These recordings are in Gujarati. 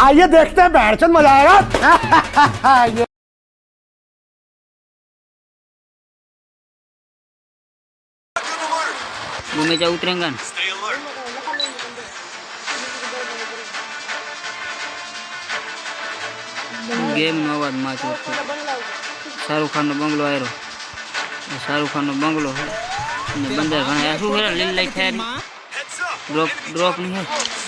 आइए देखते हैं बैठचंद मजा आएगा ये ભૂમિ જા ઉતરેંગા ને ગેમ નો અવાજ માં છે શાહરુખ ખાન નો બંગલો આવ્યો શાહરુખ ખાન નો બંગલો છે અને બંદર ઘણા આ શું કરે લીલ લાઈટ થાય ડ્રોપ ડ્રોપ નહીં હે આ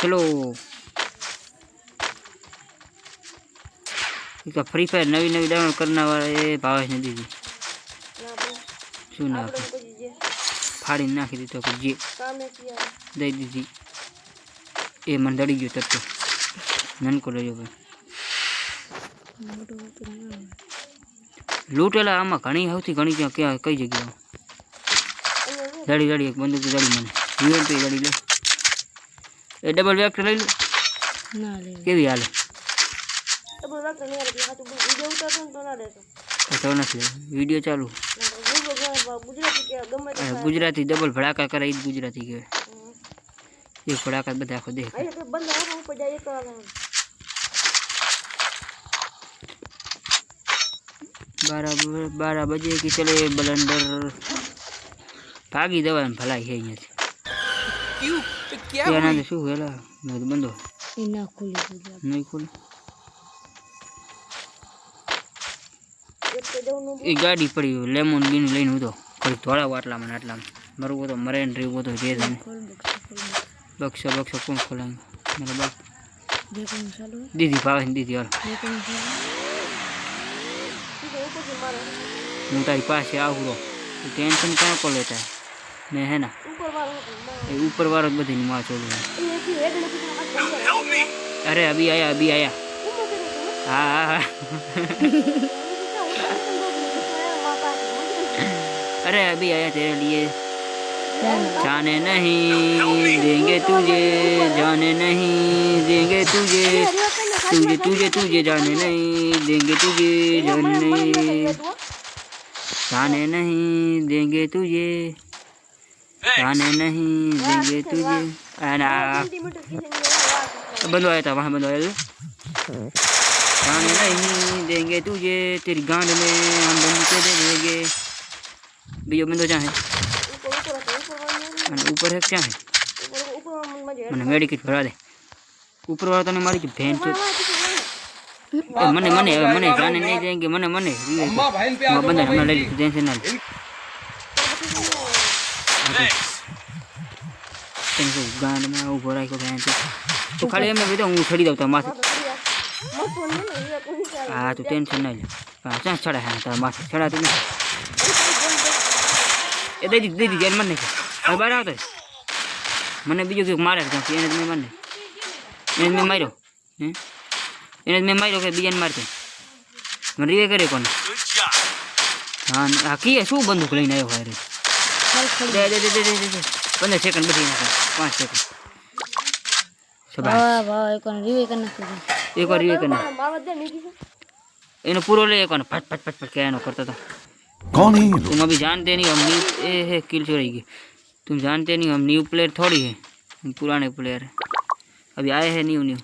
ચલો. ફ્રી ફાયર નવી નવી ડાઉનલોડ કરનાર એ ભાવેશ ને દીધી. શું ના ફાડીને નાખી દીધો જે દઈ દીધી. એ મને દડી ગયો તરતો નનકો લઈ ગયો લૂંટેલા આમાં ઘણી સૌથી ઘણી ક્યાં ક્યાં, કઈ જગ્યાએ? દડી દડી એક બંદૂક, દડી મને. યુએન તો દડી લે. એ ડબલ વેક્ટર લઈ લે. ના લે. કેવી હાલે? તો નથી વીડિયો ચાલુ. ગુજરાતી ડબલ ભડાકા કરે એ જ ગુજરાતી કહેવાય. એ ભડાકા બધા આખો દેખ બારા બારા બજે કે ચલે બલંડર ભાગી દેવાય ભલાઈ છે અહીંયાથી. ત્યાંના તો શું હેલા કીધું બંધો એ ના ખુલી ખુલી નહીં ખોલે એ ગાડી પડી લેમોન બીનું લઈને હતો કઈ ધોળા આટલામાં ને આટલામાં મારું બધો મરેન રહ્યું બધો જે તમે બક્ષો બક્ષો કોણ ખોલાય મારા બાપ દીદી ભાવે દીદી હાલ હું તારી પાસે આવું ટેન્શન ક્યાં કો લેતા હે? મેં હે ના એ ઉપર વાળો જ બધી માં ચોલું છે. અરે અભી આયા અભી આયા હા હા હા अरे अभी आया तेरे लिए जाने नहीं देंगे तुझे जाने नहीं देंगे तुझे तुझे तुझे तुझे जाने नहीं देंगे तुझे जाने नहीं जाने नहीं देंगे तुझे आने नहीं देंगे तुझे। आना बंदवाया था वहाँ बंदवाया आया खाने नहीं देंगे तुझे तेरी गांड में हम बंद के दे देंगे। भैया बंद हो जाए ऊपर है क्या है? मैंने मेडिकेट भरा दे। ऊपर वाला तो नहीं मारी की बहन तो मने मने मने जाने नहीं देंगे मने मने। बंदा हमने ले टेंशन ना ના તેને ગાંડમાં ઊભો રાખ્યો ભેન તો તું ખાલી એમને કીધું હું છડી દઉં તારા માથે હા તું ટેન્શન ના લે હા ચાં ચડા હા તારા માથે ચડાતું નહીં એ દઈ દીધી દઈ દીધી એને મને હવે બહાર આવતો મને બીજું કંઈક મારે ત્યાંથી એને જ મેં મારને એને જ મેં માર્યો હે એને જ મેં માર્યો કે બીજાને મારતો મને રીવે કરે કોને હા હા કીએ શું બંદૂક લઈને આવ્યો હોય રે દે દે દે દે દે દે દે પંદર સેકન્ડ બધી નાખે પાંચ સેકન્ડ સબા ભાવ ભાવ એક વાર રીવે કરી નાખી એક વાર રીવે કરે એનો પૂરો લે એક વાર ફટ ફટ ફટ ફટ કે એનો કરતો હતો कौन है ये तुम अभी जानते नहीं हम न्यू ए है किल चोरी की तुम जानते नहीं हम न्यू प्लेयर थोड़ी है हम पुराने प्लेयर है अभी आए हैं न्यू न्यू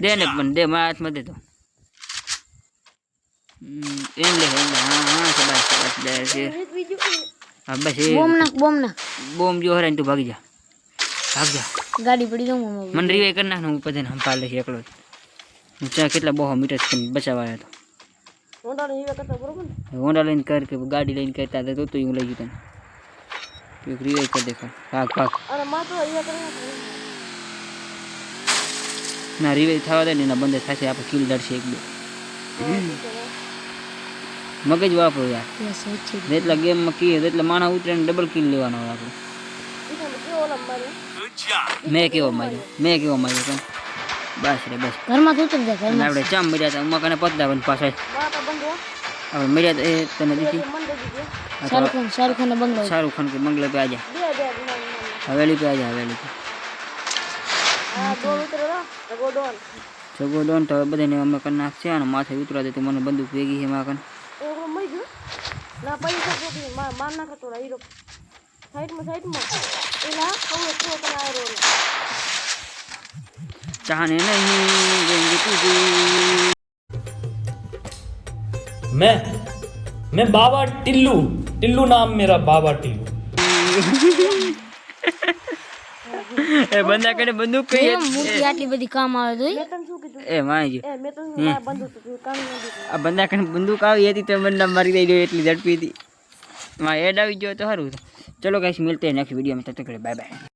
दे ने पण दे मैं हाथ में दे दो हम्म, एम ले एम ले हाँ हाँ शाबाश शाबाश दे से अब बस ये બોમ નાખ બોમ નાખ बॉम्ब जो है तू भाग जा भाग जा ગાડી પડી જાઉં મમ્મી मन रिवाइव करना ना ऊपर देना हम पाल ले एकलो હું ચા કેટલા બહુ મીટર બચાવવા આવ્યો હતો હોન્ડા લઈને કર કે ગાડી લઈને કરતા હતા તો તો હું લઈ ગયો તને તું એક રિવાઈવ કરી દેખા ભાગ ભાગ ના રિવાઈવ થવા દે ને એના બંધ થશે આપણે કિલ દડશે એક બે મગજ વાપરો યાર. જેટલા ગેમમાં કીએ એટલે માણા ઉતરે ડબલ કિલ લેવાનો હોય આપણે. મેં કેવો માર્યો? મેં કેવો માર્યો કેમ બસ રે બસ. ઘરમાં તો ઉતરી જાય? આપણે ચામ મર્યા હતા ઉમા કને પતદાવન પાછળ. હવે મળ્યા તો એ તને દીધી. હા શાહરુખ ખાન શાહરુખ ખાન બંગલો. શાહરુખ ખાન કે બંગલો પે આજા. હવેલી પે આજા હવેલી પે. સગો દોન તો બધાને અમે કરી નાખશે અને માથે ઉતરા દે તો મને બંદૂક ભેગી છે માકન ઓહો મઈ ગયો ના પડી શકો બી માર માર નાખો તો હીરો સાઈડ માં સાઈડ માં એલા કહો તો તના રો ચાહને નહીં જેંગે તું मैं मैं बाबा टिल्लू टिल्लू नाम मेरा बाबा टिल्लू એ બંદા કને બંદૂક કઈ આટલી બધી કામ આવે તો એ માજી આ બંદા કને બંદૂક આવી હતી તો બંદા મારી દઈ ગયો એટલી ઝડપી હતી. માં એડ આવી ગયો તો સારું ચલો કઈ મિલતે નેક્સ્ટ વીડિયો તક બાય બાય